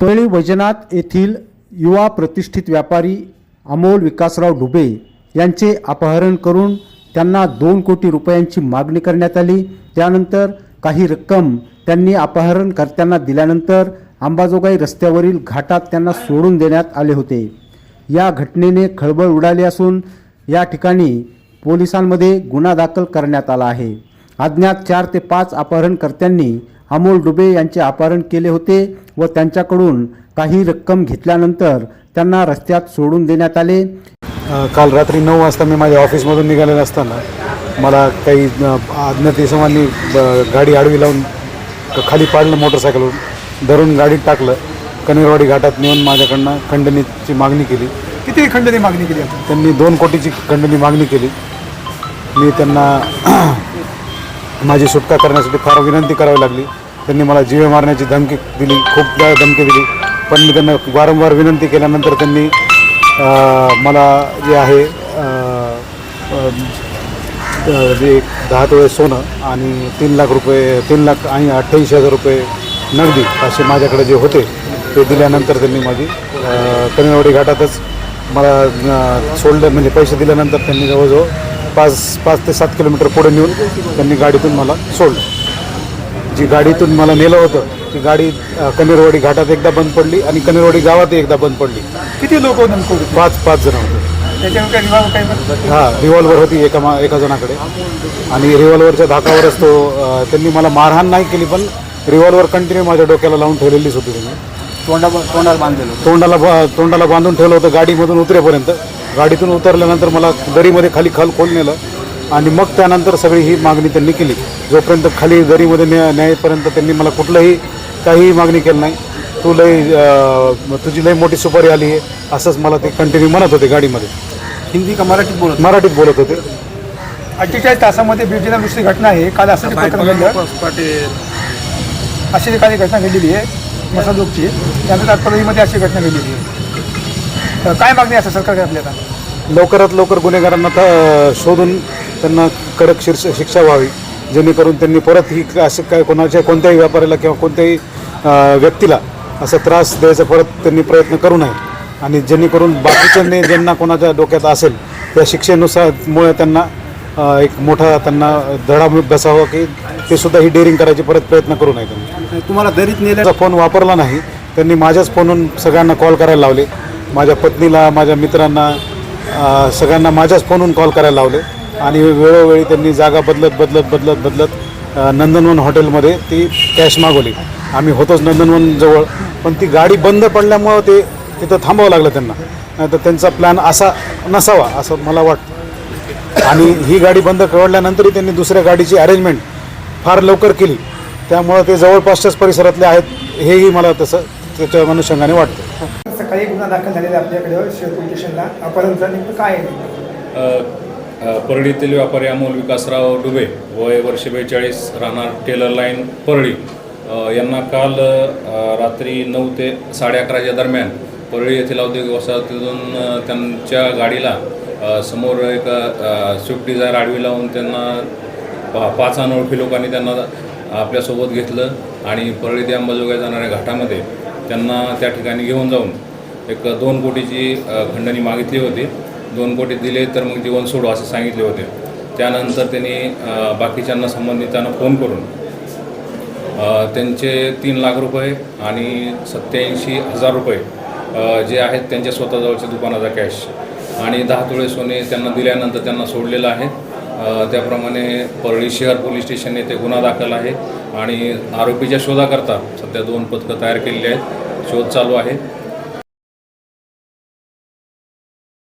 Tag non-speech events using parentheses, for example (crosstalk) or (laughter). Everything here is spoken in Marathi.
परळी वैजनाथ येथील युवा प्रतिष्ठित व्यापारी अमोल विकासराव डुबे यांचे अपहरण करून त्यांना दोन कोटी रुपयांची मागणी करण्यात आली. त्यानंतर काही रक्कम त्यांनी अपहरणकर्त्यांना दिल्यानंतर अंबाजोगाई रस्त्यावरील घाटात त्यांना सोडून देण्यात आले होते. या घटनेने खळबळ उडाली असून या ठिकाणी पोलिसांमध्ये गुन्हा दाखल करण्यात आला आहे. अज्ञात चार ते पाच अपहरणकर्त्यांनी अमोल डुबे यांचे अपहरण केले होते व त्यांच्याकडून काही रक्कम घेतल्यानंतर त्यांना रस्त्यात सोडून देण्यात आले. काल रात्री नऊ वाजता मी माझ्या ऑफिसमधून निघालेलं असताना मला काही अ, अज्ञात इसमांनी ब- गाडी आडवी लावून क- खाली पाडलं मोटरसायकलवरून धरून गाडीत टाकलं. कनेरवाडी घाटात नेऊन माझ्याकडनं खंडणीची मागणी केली. किती खंडणी मागणी केली त्यांनी दोन कोटीची खंडणी मागणी केली. मी त्यांना (clears throat) माझी सुटका करण्यासाठी फार विनंती करावी लागली. त्यांनी मला जीवे मारण्याची धमकी दिली खूप वेळा धमकी दिली. पण मी त्यांना वारंवार विनंती केल्यानंतर त्यांनी मला जे आहे जे दहा तोळे सोनं आणि तीन लाख रुपये तीन लाख आणि अठ्ठ्याऐंशी हजार रुपये नगदी असे माझ्याकडे जे होते ते दिल्यानंतर त्यांनी माझी कनेवाडी घाटातच मला सोडलं. म्हणजे पैसे दिल्यानंतर त्यांनी जवळजवळ पाच पाच ते सात किलोमीटर पुढे नेऊन त्यांनी गाडीतून मला सोडलं. जी गाडीतून मला नेलं होतं ती गाडी अ, कनेरवाडी घाटात एकदा बंद पडली आणि कनेरवाडी गावात एकदा बंद पडली. किती लोक पाच पाच जण होते. त्याच्यावर काही विभाग काही म्हणतात? हा रिव्हॉल्वर होती एका मा एका जणाकडे. आणि रिव्हॉल्वरच्या धाकावरच तो अ, त्यांनी मला मारहाण नाही केली पण रिव्हॉल्वर कंटिन्यू माझ्या डोक्याला लावून ठेवलेलीच होती त्यांनी. तोंडा तोंडाला बांधलेलं तोंडाला बा- तोंडाला बांधून ठेवलं होतं गाडीमधून उतरेपर्यंत. गाडीतून उतरल्यानंतर मला दरीमध्ये खाली खाल खोल नेलं. आणि मग त्यानंतर सगळी ही मागणी त्यांनी केली. जोपर्यंत खाली दरीमध्ये न्या न्यायपर्यंत त्यांनी मला कुठलंही काहीही मागणी केली नाही. तू लई तुझी लई मोठी सुपारी आली आहे. असंच मला ते कंटिन्यू म्हणत होते गाडीमध्ये. हिंदी का मराठीत बोलत मराठीत बोलत होते. अठ्ठेचाळीस तासामध्ये बिर्जीला दुसरी घटना आहे. काल असं प्रकरण घडलं अशी काही घटना घडलेली आहे मसाजोगची त्यानंतर परळीमध्ये अशी घटना घडलेली आहे. तर काय मागणी असं सरकारकडे आपल्याला? लवकरात लवकर गुन्हेगारांना शोधून त्यांना कडक शीर्ष शिक्षा व्हावी जेणेकरून त्यांनी परत ही असे काय कोणाच्या कोणत्याही व्यापाऱ्याला किंवा कोणत्याही व्यक्तीला असा त्रास द्यायचा परत त्यांनी प्रयत्न करू नये. आणि जेणेकरून बाकीच्यांनी ज्यांना कोणाच्या डोक्यात असेल त्या शिक्षेनुसार मुळे त्यांना एक मोठा त्यांना धडा बसावा की ते सुद्धा ही डेअरिंग करायचे परत प्रयत्न करू नये त्यांनी. तुम्हाला दरीत नेलं माझा फोन वापरला नाही. त्यांनी माझ्याच फोनवरून सगळ्यांना कॉल करायला लावले. माझ्या पत्नीला माझ्या मित्रांना सगळ्यांना माझ्याच फोनवरून कॉल करायला लावले. आणि वेळोवेळी त्यांनी जागा बदलत बदलत बदलत बदलत नंदनवन हॉटेलमध्ये ती कॅश मागवली. आम्ही होतोच नंदनवन जवळ पण ती गाडी बंद पडल्यामुळं ते तिथं थांबावं लागलं त्यांना. नाहीतर त्यांचा प्लॅन असा नसावा असं मला वाटतं. आणि ही गाडी बंद कळल्यानंतरही त्यांनी दुसऱ्या गाडीची अरेंजमेंट फार लवकर केली. त्यामुळं ते जवळपासच्याच परिसरातले आहेत हेही मला तसं त्याच्या अनुषंगाने वाटतं. सकाळी गुन्हा दाखल झालेला आपल्याकडे शेअर पोलीस स्टेशनला अपहरणचं नेमकं काय परळीतील व्यापारी अमोल विकासराव डुबे वय वर्ष बेचाळीस राहणार टेलर लाईन परळी. यांना काल रात्री नऊ ते साडे अकराच्या दरम्यान परळी येथील औद्योगिक वसाहतीतून त्यांच्या गाडीला समोर एक स्विफ्ट डिझायर आडवी लावून त्यांना पा पाच अनोळखी लोकांनी त्यांना आपल्यासोबत घेतलं आणि परळी ते अंबाजोगाई जाणाऱ्या घाटामध्ये त्यांना त्या ठिकाणी घेऊन जाऊन एक दोन कोटीची खंडणी मागितली होती. दोन कोटी दिले तर मग जीवन सोडू असे सांगितले होते. त्यानंतर त्यांनी बाकीच्यांना संबंधितांना फोन करून त्यांचे तीन लाख रुपये आणि सत्याऐंशी हजार रुपये जे आहेत त्यांच्या स्वतःजवळच्या दुकानाचा कॅश आणि दहा तोळे सोने त्यांना दिल्यानंतर त्यांना सोडलेलं आहे. त्याप्रमाणे परळी शहर पोलीस स्टेशन येथे गुन्हा दाखल आहे आणि आरोपीच्या शोधाकरता सध्या दोन पथकं तयार केलेली आहेत. शोध चालू आहे.